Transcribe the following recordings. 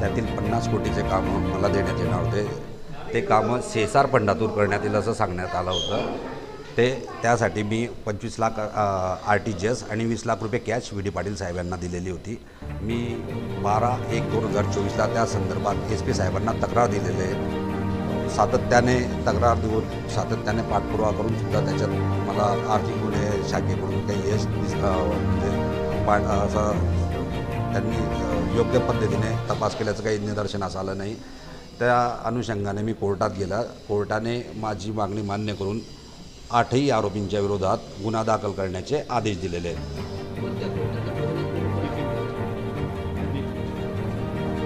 त्यातील पन्नास कोटीचे कामं मला देण्यात येणार होते. ते कामं सेसार फंडातून करण्यात येईल असं सांगण्यात आलं होतं. ते त्यासाठी मी पंचवीस lakh R T G S आणि वीस लाख रुपये कॅश व्ही डी पाटील साहेबांना दिलेली होती. मी बारा एक दोन हजार चोवीसला त्या संदर्भात एस पी साहेबांना तक्रार दिलेली आहे. सातत्याने तक्रार देऊन सातत्याने पाठपुरावा करून सुद्धा त्याच्यात मला आर्थिक गुन्हे शाखेकडून काही यश दिस म्हणजे पाठ असं त्यांनी योग्य पद्धतीने तपास केल्याचं काही निदर्शनास आलं नाही. त्या अनुषंगाने मी कोर्टात गेला. कोर्टाने माझी मागणी मान्य करून आठही आरोपींच्या विरोधात गुन्हा दाखल करण्याचे आदेश दिलेले आहेत.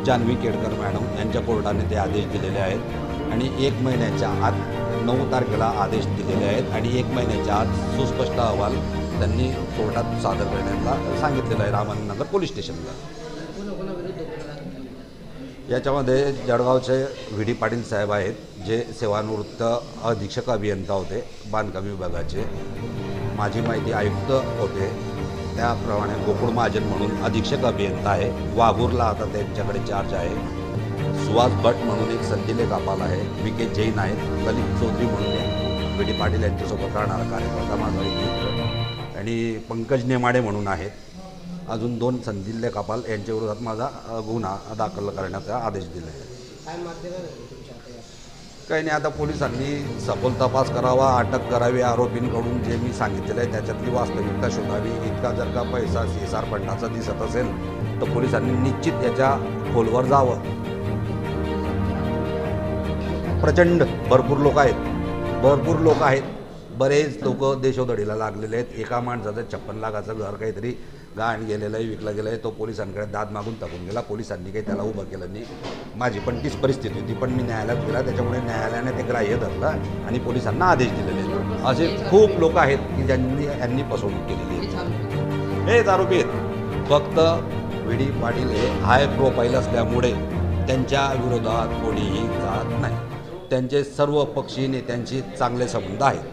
जान्हवी केडकर मॅडम यांच्या कोर्टाने ते आदेश दिलेले आहेत आणि एक महिन्याच्या आत नऊ तारखेला आदेश दिलेले आहेत आणि एक महिन्याच्या आत सुस्पष्ट अहवाल त्यांनी कोर्टात सादर करण्याला सांगितलेलं आहे रामानंदनगर पोलीस स्टेशनला. याच्यामध्ये जळगावचे व्ही डी पाटील साहेब आहेत जे सेवानिवृत्त अधीक्षक अभियंता होते बांधकाम विभागाचे माझी माहिती आयुक्त होते. त्याप्रमाणे गोकुळ महाजन म्हणून अधीक्षक अभियंता आहे वाघूरला आता त्यांच्याकडे चार्ज आहे. सुहास भट म्हणून एक संदिले कापाल आहे विके के जैन आहेत ललित चौधरी म्हणून एक व्ही डी पाटील यांच्यासोबत राहणारा कार्यकर्ता माझा एक मित्र. आणि पंकज नेमाडे म्हणून आहेत. अजून दोन संदिल्य कपाल यांच्या विरोधात माझा गुन्हा दाखल करण्याचा आदेश दिला आहे. काही नाही आता पोलिसांनी सखोल तपास करावा अटक करावी आरोपींकडून जे मी सांगितलेलं आहे त्याच्यातली वास्तविकता शोधावी. इतका जर का पैसा सीएसआर फंडाचा दिसत असेल तर पोलिसांनी निश्चित याच्या खोलवर जावं. प्रचंड भरपूर लोक आहेत. भरपूर लोक आहेत. बरेच लोक देशोधडीला लागलेले आहेत. एका माणसाचं छप्पन लाखाचं घर काहीतरी गहाण गेलेलं आहे विकलं गेलं आहे तो पोलिसांकडे दाद मागून टाकून गेला. पोलिसांनी काही त्याला उभं केलं नाही. माझी पण तीच परिस्थिती होती पण मी न्यायालयात गेला. त्याच्यामुळे न्यायालयाने ते ग्राह्य धरलं आणि पोलिसांना आदेश दिलेले असे खूप लोक आहेत की ज्यांनी यांनी फसवणूक केलेली आहे. हेच आरोपी आहेत. फक्त व्ही डी पाटील हे हाय प्रोफाईल असल्यामुळे त्यांच्या विरोधात कोणीही जात नाही. त्यांचे सर्व पक्षी नेत्यांशी चांगले संबंध आहेत.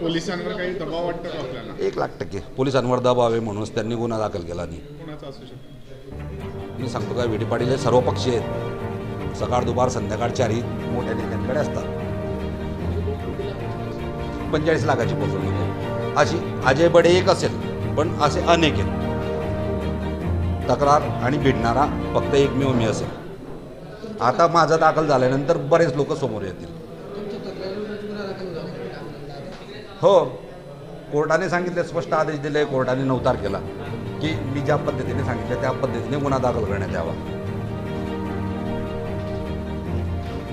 पोलिसांवर काही दबाव वाटतो का आपल्याला? एक लाख टक्के. पोलिसांवर दबाव आहे म्हणूनच त्यांनी गुन्हा दाखल केला नाही कोणाचा असू शकतो? मी सांगतो का विडी पाटील हे सर्व पक्षी आहेत. सकाळ दुपार संध्याकाळ चारही मोठ्या नेत्यांकडे असतात. पंचेचाळीस लाखाची फसवणूक आहे. अशी अजय बडे एक असेल पण असे अनेक आहेत. तक्रार आणि भिडणारा फक्त एकमेव मी असेल. आता माझा दाखल झाल्यानंतर बरेच लोक समोर येतील. हो. कोर्टाने सांगितले स्पष्ट आदेश दिले कोर्टाने नवतार केला की मी ज्या पद्धतीने सांगितलं त्या पद्धतीने गुन्हा दाखल करण्यात यावा.